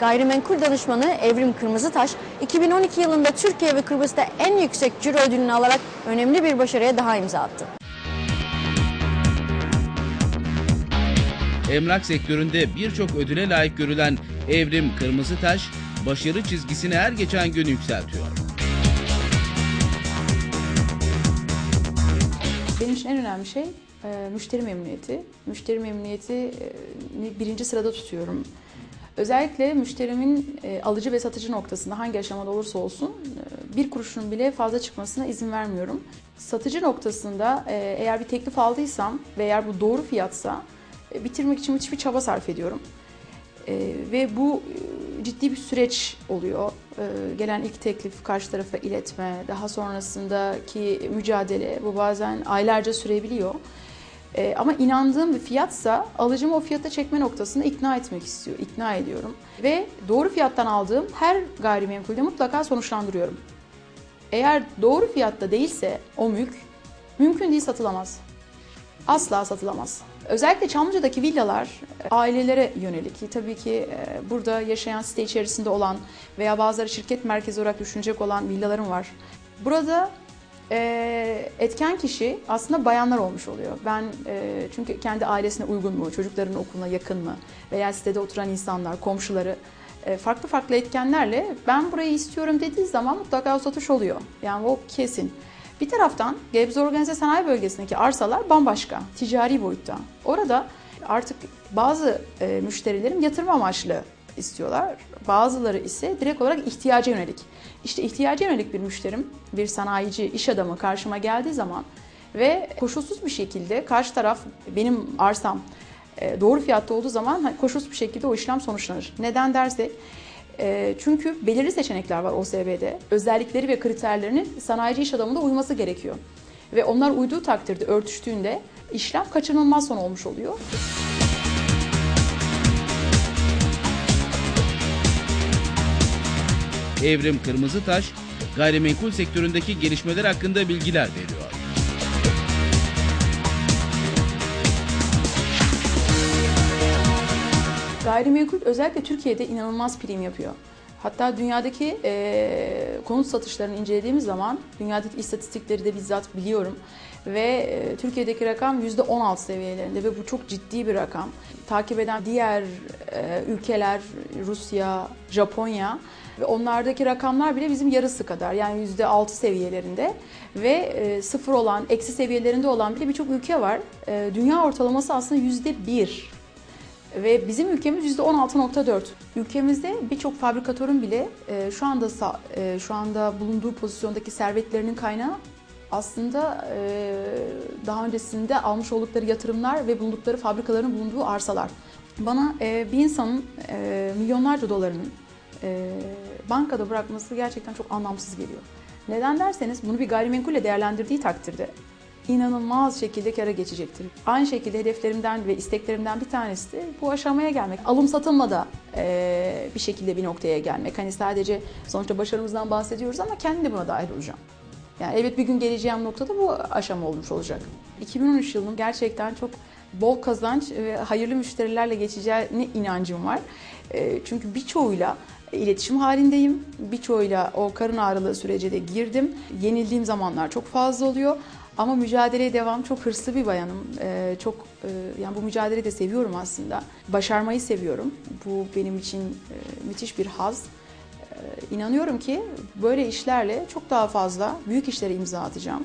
Gayrimenkul danışmanı Evrim Kırmızıtaş, 2012 yılında Türkiye ve Kıbrıs'ta en yüksek ciro ödülünü alarak önemli bir başarıya daha imza attı. Emlak sektöründe birçok ödüle layık görülen Evrim Kırmızıtaş, başarı çizgisini her geçen gün yükseltiyor. Benim için en önemli şey e, müşteri memnuniyeti. Müşteri memnuniyetini birinci sırada tutuyorum. Özellikle müşterimin e, alıcı ve satıcı noktasında hangi aşamada olursa olsun e, bir kuruşun bile fazla çıkmasına izin vermiyorum. Satıcı noktasında e, eğer bir teklif aldıysam ve eğer bu doğru fiyatsa bitirmek için müthiş bir çaba sarf ediyorum. Ve bu ciddi bir süreç oluyor. Gelen ilk teklif karşı tarafa iletme, daha sonrasındaki mücadele bu bazen aylarca sürebiliyor. E, ama inandığım bir fiyatsa alıcımı o fiyata çekme noktasında ikna etmek istiyor, ikna ediyorum. Ve doğru fiyattan aldığım her gayrimenkulde mutlaka sonuçlandırıyorum. Eğer doğru fiyatta değilse o mülk mümkün değil satılamaz asla satılamaz. Özellikle Çamlıca'daki villalar e, ailelere yönelik. Tabii ki e, burada yaşayan site içerisinde olan veya bazıları şirket merkezi olarak düşünecek olan villalarım var. Burada e, etken kişi aslında bayanlar olmuş oluyor. Ben çünkü kendi ailesine uygun mu, çocukların okuluna yakın mı veya sitede oturan insanlar, komşuları farklı farklı etkenlerle ben burayı istiyorum dediği zaman mutlaka o satış oluyor. Yani o kesin. Bir taraftan Gebze Organize Sanayi Bölgesi'ndeki arsalar bambaşka, ticari boyutta. Orada artık bazı e, müşterilerim yatırım amaçlı istiyorlar. Bazıları ise direkt olarak ihtiyaca yönelik. İşte ihtiyaca yönelik bir müşterim, bir sanayici, iş adamı karşıma geldiği zaman ve koşulsuz bir şekilde karşı taraf benim arsam e, doğru fiyatta olduğu zaman koşulsuz bir şekilde o işlem sonuçlanır. Neden dersek e, çünkü belirli seçenekler var OSB'de. Özellikleri ve kriterlerinin sanayici iş adamında uyması gerekiyor. Ve onlar uyduğu takdirde, örtüştüğünde işlem kaçınılmaz son olmuş oluyor. Evrim Kırmızıtaş, gayrimenkul sektöründeki gelişmeler hakkında bilgiler veriyor. Gayrimenkul özellikle Türkiye'de inanılmaz prim yapıyor. Hatta dünyadaki e, konut satışlarını incelediğimiz zaman dünyadaki istatistikleri de bizzat biliyorum ve e, Türkiye'deki rakam %16 seviyelerinde ve bu çok ciddi bir rakam. Takip eden diğer ülkeler Rusya, Japonya ve onlardaki rakamlar bile bizim yarısı kadar yani %6 seviyelerinde ve e, sıfır olan, eksi seviyelerinde olan bile birçok ülke var. E, dünya ortalaması aslında %1 ve bizim ülkemiz %16.4. Ülkemizde birçok fabrikatörün bile e, şu anda e, şu anda bulunduğu pozisyondaki servetlerinin kaynağı aslında e, daha öncesinde almış oldukları yatırımlar ve bulundukları fabrikaların bulunduğu arsalar. Bana bir insanın milyonlarca dolarının bankada bırakması gerçekten çok anlamsız geliyor. Neden derseniz bunu bir gayrimenkulle değerlendirdiği takdirde inanılmaz şekilde kara geçecektir. Aynı şekilde hedeflerimden ve isteklerimden bir tanesi de bu aşamaya gelmek. Alım satılma da e, bir şekilde bir noktaya gelmek. Hani sadece sonuçta başarımızdan bahsediyoruz ama kendim de buna dahil olacağım. Yani evet bir gün geleceğim noktada bu aşama olmuş olacak. 2013 yılının gerçekten çok bol kazanç ve hayırlı müşterilerle geçeceğine inancım var. E, çünkü birçoğuyla iletişim halindeyim. Birçoğuyla o karın ağrılığı sürece de girdim. Yenildiğim zamanlar çok fazla oluyor. Ama mücadeleye devam çok hırslı bir bayanım. Ee, çok e, yani bu mücadeleyi de seviyorum aslında. Başarmayı seviyorum. Bu benim için e, müthiş bir haz. E, inanıyorum ki böyle işlerle çok daha fazla büyük işlere imza atacağım.